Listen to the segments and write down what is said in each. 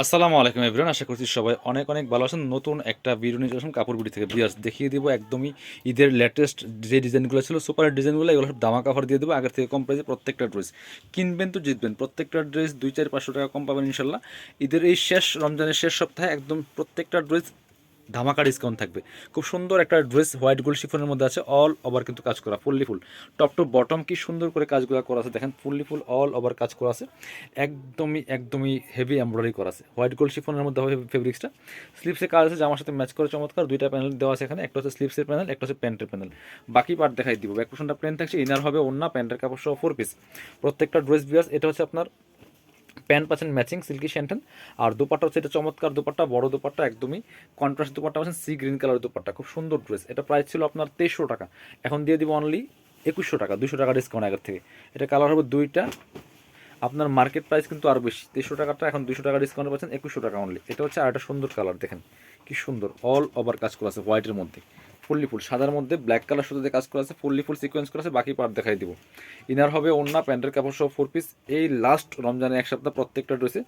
আসসালামু আলাইকুম এভরিওয়ান, আশা করছি সবাই অনেক অনেক ভালো আছেন। নতুন একটা ভিডিও নিয়ে আসুন কাপড় থেকে। বিয়ার্স দেখিয়ে দিব, একদমই ঈদের লেটেস্ট যে ডিজাইনগুলো ছিল সুপার ডিজাইনগুলো এগুলো সব দামা কাভার দিয়ে দেবো, আগের থেকে কম প্রাইসে প্রত্যেকটা ড্রেস কিনবেন তো জিতবেন, প্রত্যেকটা ড্রেস দুই চার পাঁচশো টাকা কম পাবেন ইনশাল্লাহ। ঈদের এই শেষ, রমজানের শেষ সপ্তাহে একদম প্রত্যেকটা ড্রেস ধামাকা ডিসকাউন্ট থাকবে। খুব সুন্দর একটা ড্রেস হোয়াইট গোল্ড শিফনের মধ্যে আছে অল ওভার কিন্তু কাজ করা fully full top to bottom কি সুন্দর করে কাজগুলো করা আছে, দেখেন ফুললি ফুল অল ওভার কাজ করা আছে। একদমই একদমই হেভি এমব্রয়ডারি করা আছে। হোয়াইট গোল্ড শিফনের মধ্যে হবে ফেব্রিক্সটা স্লিপসে কাজ আছে, জামার সাথে ম্যাচ করে চমৎকার, দুইটা প্যানেল দেওয়া আছে এখানে, একটা হচ্ছে স্লিপসের প্যানেল একটা হচ্ছে প্যান্টের প্যানেল বাকি পার্ট দেখাই দিব। ব্যাক পোর্শনটা প্লেন থাকছে ইনার হবে অন্য প্যান্টের কাপড় সহ ফোর পিস প্রত্যেকটা ড্রেস বিয়ার্স এটা হচ্ছে আপনার প্যান্ট পাচ্ছেন ম্যাচিং, সিল্কি শ্যান্টেন আর দুপাট্টা হচ্ছে এটা চমৎকার দুপাট্টা, বড় দুপাট্টা, একদমই কন্ট্রাস্ট দুপাট্টা পাচ্ছেন সি গ্রিন কালার দুপাট্টা। খুব সুন্দর ড্রেস এটা প্রাইস ছিল আপনার তেইশশো টাকা। এখন দিয়ে দিব অনলি একুশশো টাকা দুশো টাকা ডিসকাউন্ট আগের থেকে। এটা কালার হবে দুইটা। আপনার মার্কেট প্রাইস কিন্তু আরও বেশি। তেইশশো টাকাটা এখন দুশো টাকা ডিসকাউন্ট পাচ্ছেন, একুশশো টাকা অনলি এটা হচ্ছে আরেকটা সুন্দর কালার দেখেন। কি সুন্দর অল ওভার কাজ করা আছে হোয়াইটের মধ্যে। ফুললি ফুল, সাদার মধ্যে ব্ল্যাক কালার সুতো দিয়ে কাজ করা আছে, ফুললি ফুল সিকোয়েন্স করা আছে, বাকি পার্ট দেখাই দিব। ইনার হবে অন্য প্যান্টের কাপড় সহ ফোর পিস এই লাস্ট রমজানের এক সপ্তাহ প্রত্যেকটা ড্রেসে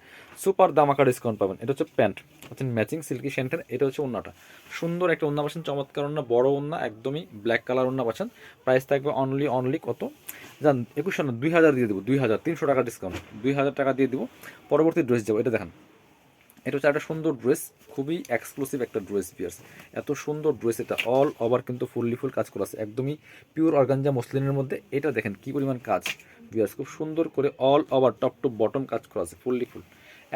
সুপার দাম দামাকা ডিসকাউন্ট পাবেন। এটা হচ্ছে প্যান্ট হচ্ছে ম্যাচিং সিল্কি সেন্টার এটা হচ্ছে অন্যটা সুন্দর একটা অন্য পাচ্ছেন, চমৎকার অন্য বড় অন্য একদমই ব্ল্যাক কালার অন্য পাচ্ছেন। প্রাইস থাকবে অনলি অনলি কত? জান একুশশো না দুই হাজার দিয়ে দেবো, দুই হাজার, তিনশো টাকা ডিসকাউন্ট দুই হাজার টাকা দিয়ে দিব। পরবর্তী ড্রেস যাব, এটা দেখেন। এটা হচ্ছে একটা সুন্দর ড্রেস, খুবই এক্সক্লুসিভ একটা ড্রেস পিয়ার্স এত সুন্দর ড্রেস, এটা অল ওভার কিন্তু ফুললি ফুল কাজ করা আছে। একদমই পিওর অর্গানজা মসলিনের মধ্যে। এটা দেখেন কি পরিমাণ কাজ পিয়ার্স খুব সুন্দর করে all over top to bottom কাজ করা আছে ফুললি ফুল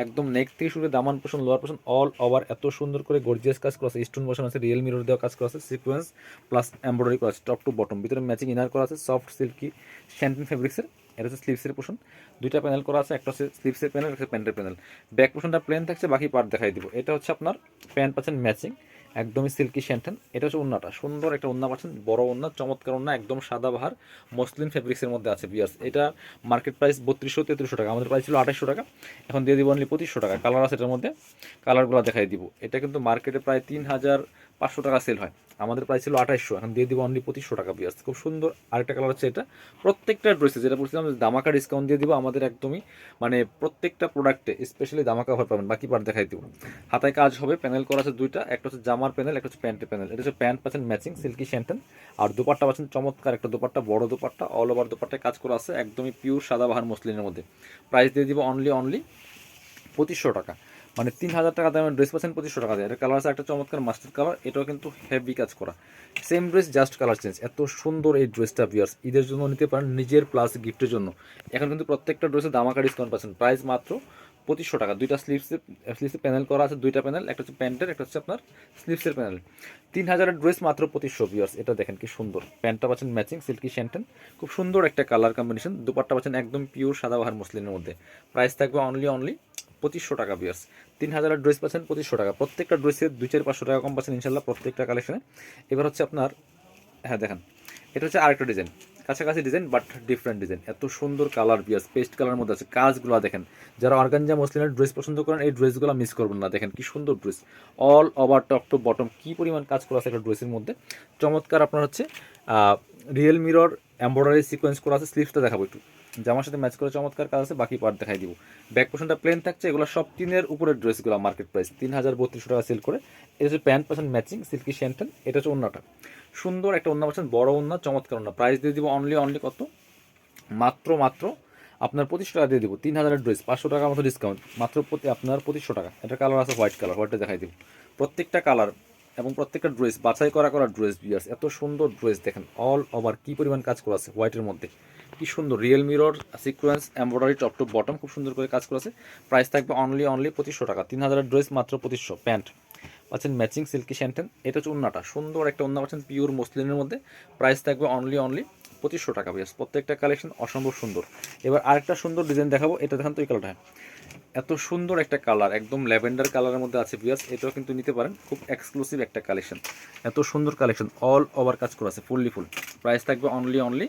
একদম নেক থেকে শুরু দামান পোষণ লোয়ার পোষণ অল ওভার এত সুন্দর করে গর্জিয়াস কাজ করা আছে। স্টোন বসানো আছে রিয়েল মিরর দেওয়া কাজ করা আছে সিকোয়েন্স প্লাস এমব্রয়ডারি করা আছে টপ টু বটম ভিতরে ম্যাচিং ইনার করা আছে সফট সিল্কি শ্যান্টিন ফেব্রিক্সের এটা হচ্ছে স্লিপসের পোষণ দুইটা প্যানেল করা আছে, একটা হচ্ছে স্লিপসের প্যানেল একটা প্যান্টের প্যানেল ব্যাক পোষণটা প্লেন থাকছে, বাকি পার্ট দেখাই দিব। এটা হচ্ছে আপনার প্যান্ট পাচ্ছেন ম্যাচিং একদমই সিল্কি শ্যান্টেন এটা হচ্ছে উন্নাটা সুন্দর একটা উন্না পাচ্ছেন, বড় উন্না চমৎকার উন্না একদম সাদা বাহার, মসলিন ফেব্রিক্সের মধ্যে আছে বিয়ার্স এটা মার্কেট প্রাইস বত্রিশশো, তেত্রিশশো টাকা, আমাদের প্রাইস ছিল আঠাশশো টাকা। এখন দিয়ে দিব অনলি পঁচিশশো টাকা। কালার আছে এটার মধ্যে কালারগুলো দেখাই দিব। এটা কিন্তু মার্কেটে প্রায় তিন হাজার পাঁচশো টাকা সেল হয়। আমাদের প্রাইস ছিল আঠাইশশো, এখন দিয়ে দিব অনলি পঁচিশশো টাকা বিয়ার্স খুব সুন্দর আরেকটা কালার হচ্ছে এটা। প্রত্যেকটা ড্রেসে যেটা বলছিলাম দামাকা ডিসকাউন্ট দিয়ে দিব আমাদের একদমই মানে প্রত্যেকটা প্রোডাক্টে স্পেশালি দামাকা অফার পাবেন। বাকি পার দেখাই দিব। হাতায় কাজ হবে প্যানেল করা আছে দুইটা, একটা হচ্ছে জামার প্যানেল একটা হচ্ছে প্যান্টের প্যানেল এটা হচ্ছে প্যান্ট পাচ্ছেন ম্যাচিং সিল্কি শ্যান্টেন আর দুপাট্টা পাচ্ছেন চমৎকার একটা দুপাট্টা, বড় দুপাট্টা অল ওভার দুপাট্টায় কাজ করা আছে, একদমই পিওর সাদা বাহার মসলিনের মধ্যে। প্রাইস দিয়ে দিব অনলি অনলি পঁচিশশো টাকা। মানে তিন হাজার টাকা দামের ড্রেস পাচ্ছেন পঁচিশশো টাকা দেয়। এটা কালার আছে, একটা চমৎকার মাস্টার কালার এটাও কিন্তু হেভি কাজ করা। Same dress just colour change এত সুন্দর এই ড্রেসটা বিয়ার্স ঈদের জন্য নিতে পারেন নিজের প্লাস গিফটের জন্য। এখন কিন্তু প্রত্যেকটা ড্রেসে দামাকা ডিসকাউন্ট পাচ্ছেন। প্রাইস মাত্র পঁচিশশো টাকা। দুইটা স্লিভসে স্লিভসে প্যানেল করা আছে, দুইটা প্যানেল একটা হচ্ছে প্যান্টের, একটা হচ্ছে আপনার স্লিভসের প্যানেল তিন হাজারের ড্রেস মাত্র পঁচিশশো বিয়ার্স এটা দেখেন কি সুন্দর। প্যান্টটা পাচ্ছেন ম্যাচিং সিল্কি শ্যান্টেন খুব সুন্দর একটা কালার কম্বিনেশন দুপাট্টা পাচ্ছেন একদম পিওর সাদা বাহার মসলিনের মধ্যে। প্রাইস থাকবে অনলি অনলি পঁচিশশো টাকা বিয়ার্স তিন হাজারের ড্রেস পাচ্ছেন পঁচিশশো টাকা। প্রত্যেকটা ড্রেসে দুই, চার, পাঁচশো টাকা কম পাচ্ছেন ইনশাল্লাহ প্রত্যেকটা কালেকশনে এবার হচ্ছে আপনার হ্যাঁ দেখেন। এটা হচ্ছে আরেকটা ডিজাইন কাছাকাছি ডিজাইন বাট ডিফারেন্ট ডিজাইন এত সুন্দর কালার বিয়াস পেস্ট কালার মধ্যে আছে। কাজগুলো দেখেন, যারা অর্গানজা মসলিনের ড্রেস পছন্দ করেন, এই ড্রেসগুলো মিস করবেন না। দেখেন কি সুন্দর dress all over top to bottom কী পরিমাণ কাজ করা আছে একটা ড্রেসের মধ্যে। চমৎকার আপনার হচ্ছে রিয়েল মিরর এম্ব্রয়ডারি সিকোয়েন্স করা আছে। স্লিভসটা দেখাবো একটু। জামার সাথে ম্যাচ করে চমৎকার কাজ আছে, বাকি পার্ট দেখাই দিব। ব্যাক পোর্শনটা প্লেন থাকছে, এগুলো সব তিনের উপরের ড্রেসগুলো মার্কেট প্রাইস তিন হাজার বত্রিশশো টাকা সেল করে। এটা হচ্ছে pant percent matching silky shantung এটা হচ্ছে অন্যটা সুন্দর একটা অন্য পার্সেন্ট বড় অন্য চমৎকার অন্য প্রাইস দিয়ে দিব অনলি অনলি কত? মাত্র মাত্র আপনার পঁচিশশো টাকা দিয়ে দিব, তিন হাজারের ড্রেস পাঁচশো টাকার মতো ডিসকাউন্ট মাত্র প্রতি আপনার পঁচিশশো টাকা। এটা কালার আছে হোয়াইট কালার হোয়াইটটা দেখাই দিব। প্রত্যেকটা কালার এবং প্রত্যেকটা ড্রেস বাছাই করা করা ড্রেস বিয়ার্স এত সুন্দর ড্রেস দেখেন অল ওভার কী পরিমাণ কাজ করা আছে হোয়াইটের মধ্যে। কি সুন্দর real mirror sequence embroidery top to bottom খুব সুন্দর করে কাজ করেছে প্রাইস থাকবে অনলি অনলি পঁচিশশো টাকা। তিন হাজারের ড্রেস মাত্র পঁচিশশো। প্যান্ট পাচ্ছেন ম্যাচিং সিল্কি শ্যান্টেন এটা হচ্ছে উন্নাটা। সুন্দর একটা উন্না পাচ্ছেন পিওর মসলিনের মধ্যে। প্রাইস থাকবে অনলি অনলি পঁচিশশো টাকা বিয়াস প্রত্যেকটা কালেকশন অসম্ভব সুন্দর। এবার আরেকটা সুন্দর ডিজাইন দেখাবো। এটা দেখান তো এই কালারটা এত সুন্দর একটা কালার একদম ল্যাভেন্ডার কালারের মধ্যে আছে বিয়াস এটাও কিন্তু নিতে পারেন। খুব এক্সক্লুসিভ একটা কালেকশন এত সুন্দর কালেকশন অল ওভার কাজ করা আছে ফুললি ফুল প্রাইস থাকবে অনলি অনলি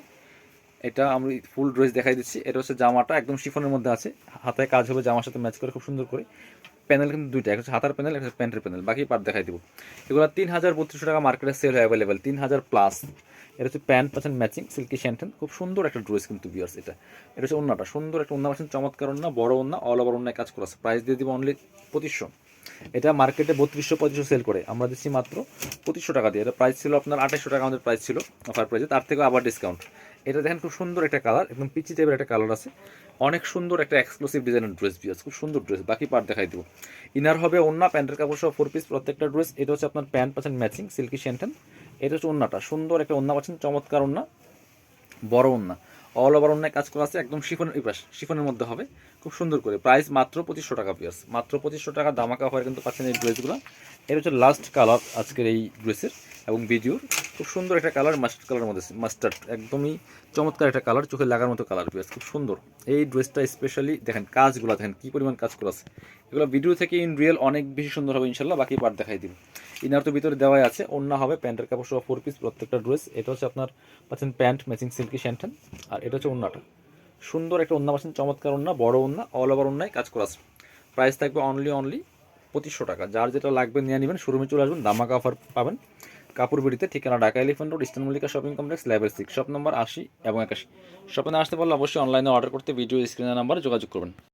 এটা আমি ফুল ড্রেস দেখাই দিচ্ছি। এটা হচ্ছে জামাটা, একদম শিফনের মধ্যে আছে। হাতায় কাজ হবে, জামার সাথে ম্যাচ করে, খুব সুন্দর করে। প্যানেল কিন্তু দুইটা একটা হচ্ছে হাতার প্যানেল একটা প্যান্টের প্যানেল বাকি পার্ট দেখাই দিব। এগুলো তিন হাজার বত্রিশশো টাকা মার্কেটে সেল হয় অ্যাভেলেবেল তিন হাজার প্লাস এটা হচ্ছে প্যান্ট পাচ্ছেন ম্যাচিং সিল্কি শ্যান্টেন খুব সুন্দর একটা ড্রেস কিন্তু বিয়ার্স এটা। এটা হচ্ছে অন্যটা সুন্দর একটা অন্য পাচ্ছেন চমৎকার অন্য বড় অন্য অল ওভার অন্যায় কাজ করা আছে। প্রাইস দিয়ে দিব অনলি পঁচিশশো। এটা মার্কেটে বত্রিশশো, পঁচিশশো সেল করে। আমরা দিচ্ছি মাত্র পঁচিশশো টাকা দিয়ে। এটা প্রাইস ছিল আপনার আঠাশশো টাকা আমাদের প্রাইস ছিল অফার প্রাইসে তার থেকেও আবার ডিসকাউন্ট এটা দেখেন খুব সুন্দর একটা কালার, একদম পিচি টাইপের একটা কালার আছে। অনেক সুন্দর একটা এক্সক্লুসিভ ডিজাইনের ড্রেস বিয়াস, খুব সুন্দর ড্রেস বাকি পার্ট দেখাই দেবো। ইনার হবে অন্য প্যান্টের কাপড় সহ ফোর পিস প্রত্যেকটা ড্রেস এটা হচ্ছে আপনার প্যান্ট পাচ্ছেন ম্যাচিং সিল্কি শ্যান্টেন এটা হচ্ছে অন্যটা সুন্দর একটা অন্য পাচ্ছেন, চমৎকার অন্য বড় ওন্না অল ওভার অন্যায় কাজ করা আছে, একদম শিফনের, এই পাশ, শিফনের মধ্যে হবে, খুব সুন্দর করে। প্রাইস মাত্র পঁচিশশো টাকা পিয়াস মাত্র পঁচিশশো টাকা দামাকা হয়ে কিন্তু পাচ্ছেন এই ড্রেসগুলো এটা হচ্ছে লাস্ট কালার আজকের এই ড্রেসের এবং ভিডিওর খুব সুন্দর একটা কালার মাস্টার্ড কালারের মধ্যে মাস্টার্ড একদমই চমৎকার একটা কালার চোখে লাগার মতো কালার পিয়ার্স খুব সুন্দর। এই ড্রেসটা স্পেশালি দেখেন কাজগুলো, দেখেন কী পরিমাণ কাজ করা আছে। এগুলো ভিডিও থেকে ইন রিয়েল অনেক বেশি সুন্দর হবে ইনশাল্লাহ বাকি পার্ট দেখাই দিব। ইনার তো ভিতরে দেওয়াই আছে, অন্য হবে প্যান্টের কাপড় সহ ফোর পিস প্রত্যেকটা ড্রেস এটা হচ্ছে আপনার, পাচ্ছেন প্যান্ট ম্যাচিং সিল্কি শ্যান্টেন আর এটা হচ্ছে অন্যটা সুন্দর একটা অন্য পাচ্ছেন, চমৎকার অন্য বড় অন্য অল ওভার অন্যায় কাজ করা আছে। প্রাইস থাকবে অনলি অনলি পঁচিশশো টাকা। যার যেটা লাগবে নিয়ে নেবেন শোরুমে চলে আসবেন দামাকা অফার পাবেন। কাপড় বিড়িতে ঠিকানা Dhaka elephant road, eastern Mallika shopping complex, level six, shop number আশি এবং একাশি। শপে আসতে পারলে অবশ্যই অনলাইনে অর্ডার করতে ভিডিও স্ক্রিনের নাম্বারে যোগাযোগ করবেন।